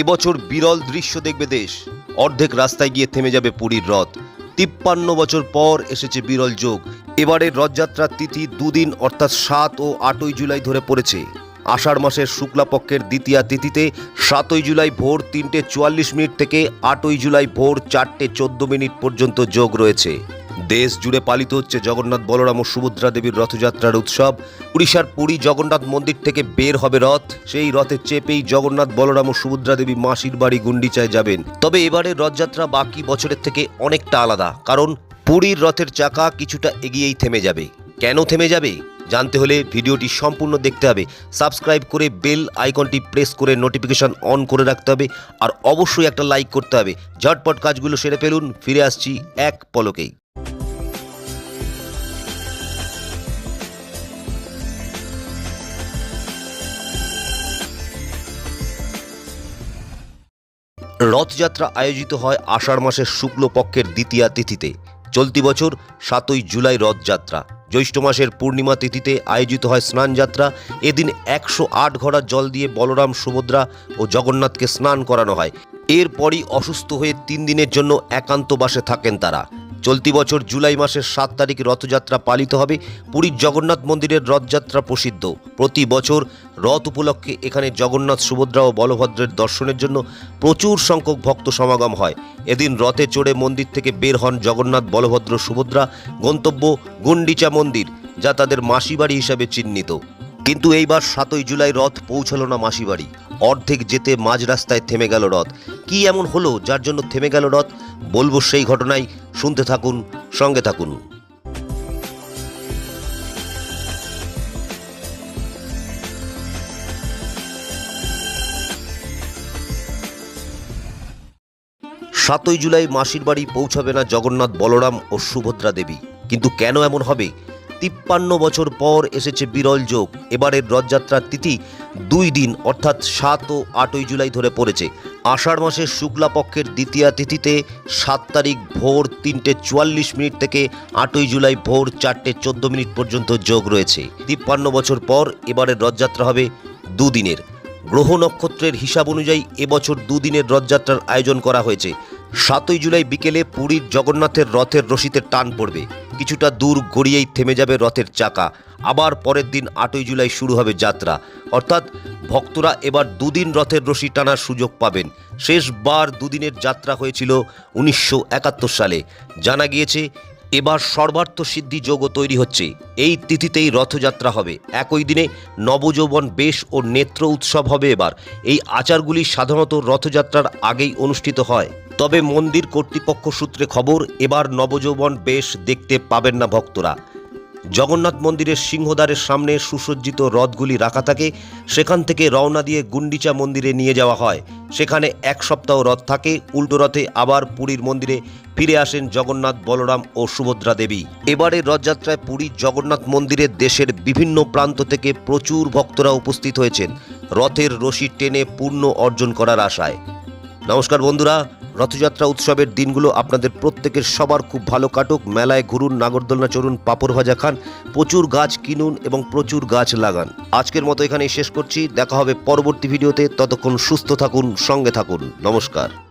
এবছর বিরল দৃশ্য দেখবে দেশ। অর্ধেক রাস্তায় গিয়ে থেমে যাবে পুরীর রথ। তিপ্পান্ন বছর পর এসেছে বিরল যোগ। এবারের রথযাত্রার তিথি দুদিন, অর্থাৎ সাত ও আটই জুলাই ধরে পড়েছে। আষাঢ় মাসের শুক্লাপক্ষের দ্বিতীয়া তিথিতে সাতই জুলাই ভোর তিনটে চুয়াল্লিশ মিনিট থেকে আটই জুলাই ভোর চারটে চোদ্দ মিনিট পর্যন্ত যোগ রয়েছে। দেশ জুড়ে পালিত হচ্ছে জগন্নাথ বলরাম ও সুভদ্রা দেবীর রথযাত্রার উৎসব। উড়িষ্যার পুরী জগন্নাথ মন্দির থেকে বের হবে রথ। সেই রথে চেপেই জগন্নাথ বলরাম ও সুভদ্রা দেবী মাসির বাড়ি গুন্ডিচায় যাবেন। তবে এবারের রথযাত্রা বাকি বছরের থেকে অনেকটা আলাদা, কারণ পুরীর রথের চাকা কিছুটা এগিয়েই থেমে যাবে। কেন থেমে যাবে? জানতে হলে ভিডিওটি সম্পূর্ণ দেখতে হবে। সাবস্ক্রাইব করে বেল আইকনটি প্রেস করে নোটিফিকেশন অন করে রাখতে হবে আর অবশ্যই একটা লাইক করতে হবে। ঝটপট কাজগুলো সেরে ফেলুন, ফিরে আসছি এক পলকেই। রথযাত্রা আয়োজিত হয় আষাঢ় মাসের শুক্লপক্ষের দ্বিতীয়া তিথিতে। চলতি বছর সাতই জুলাই রথযাত্রা। জ্যৈষ্ঠ মাসের পূর্ণিমা তিথিতে আয়োজিত হয় স্নানযাত্রা। এদিন একশো আট ঘড়া জল দিয়ে বলরাম, সুভদ্রা ও জগন্নাথকে স্নান করানো হয়। এরপরই অসুস্থ হয়ে তিন দিনের জন্য একান্তবাসে থাকেন তারা। চলতি বছর জুলাই মাসের সাত তারিখ রথযাত্রা পালিত হবে পুরীর জগন্নাথ মন্দিরের রথযাত্রা প্রসিদ্ধ। প্রতি বছর রথ উপলক্ষে এখানে জগন্নাথ সুভদ্রা ও বলভদ্রের দর্শনের জন্য প্রচুর সংখ্যক ভক্ত সমাগম হয়। এদিন রথে চড়ে মন্দির থেকে বের হন জগন্নাথ, বলভদ্র, সুভদ্রা, গন্তব্য গুন্ডিচা মন্দির, যা তাদের মাসিবাড়ি হিসাবে চিহ্নিত। কিন্তু এইবার সাতই জুলাই রথ পৌঁছালো না মাসিবাড়ি। অর্ধেক যেতে মাঝ রাস্তায় থেমে গেল রথ। কি এমন হলো যার জন্য থেমে গেল রথ? বলব সেই ঘটনাই, শুনতে থাকুন, সঙ্গে থাকুন। সাতই জুলাই মাসির বাড়ি পৌঁছাবে না জগন্নাথ বলরাম ও সুভদ্রা দেবী। কিন্তু কেন এমন হবে? তিপ্পান্ন বছর পর এসেছে বিরল যোগ। এবারের রথযাত্রার তিথি দুই দিন, অর্থাৎ সাত ও আটই জুলাই ধরে পড়েছে। আষাঢ় মাসের শুক্লাপক্ষের দ্বিতীয়া তিথিতে সাত তারিখ ভোর তিনটে চুয়াল্লিশ মিনিট থেকে আটই জুলাই ভোর চারটে চোদ্দ মিনিট পর্যন্ত যোগ রয়েছে। তিপ্পান্ন বছর পর এবারের রথযাত্রা হবে দুদিনের। গ্রহ নক্ষত্রের হিসাব অনুযায়ী এবছর দুদিনের রথযাত্রার আয়োজন করা হয়েছে। সাতই জুলাই বিকেলে পুরীর জগন্নাথের রথের রশিতে টান পড়বে। কিছুটা দূর গড়িয়েই থেমে যাবে রথের চাকা। আবার পরের দিন আটই জুলাই শুরু হবে যাত্রা। অর্থাৎ ভক্তরা এবার দুদিন রথের রশি টানার সুযোগ পাবেন। শেষবার দুদিনের যাত্রা হয়েছিল উনিশশো একাত্তর সালে। জানা গিয়েছে এবার সর্বার্থ সিদ্ধি যোগও তৈরি হচ্ছে। এই তিথিতেই রথযাত্রা হবে। একই দিনে নবযৌবন বেশ ও নেত্র উৎসব হবে এবার। এই আচারগুলি সাধারণত রথযাত্রার আগেই অনুষ্ঠিত হয়। তবে মন্দির কর্তৃপক্ষ সূত্রে খবর, এবার নবযৌবন বেশ দেখতে পাবেন না ভক্তরা। জগন্নাথ মন্দিরের সিংহদ্বারের সামনে সুসজ্জিত রথগুলি রাখা থাকে। সেখান থেকে রওনা দিয়ে গুন্ডিচা মন্দিরে নিয়ে যাওয়া হয়। সেখানে এক সপ্তাহ রথ থাকে। উল্টো রথে আবার পুরীর মন্দিরে ফিরে আসেন জগন্নাথ বলরাম ও সুভদ্রা দেবী। এবারে রথযাত্রায় পুরীর জগন্নাথ মন্দিরে দেশের বিভিন্ন প্রান্ত থেকে প্রচুর ভক্তরা উপস্থিত হয়েছেন। রথের রশি টেনে পূর্ণ অর্জন করার আশায়। নমস্কার বন্ধুরা রথযাত্রা উৎসবের দিনগুলো আপনাদের প্রত্যেকের সবার খুব ভালো কাটুক। মেলায় ঘুরুন, নাগরদোলনা চড়ুন, পাপড় ভাজা খান, প্রচুর গাছ কিনুন এবং প্রচুর গাছ লাগান। আজকের মতো এখানেই শেষ করছি। দেখা হবে পরবর্তী ভিডিওতে। ততক্ষণ সুস্থ থাকুন, সঙ্গে থাকুন। নমস্কার।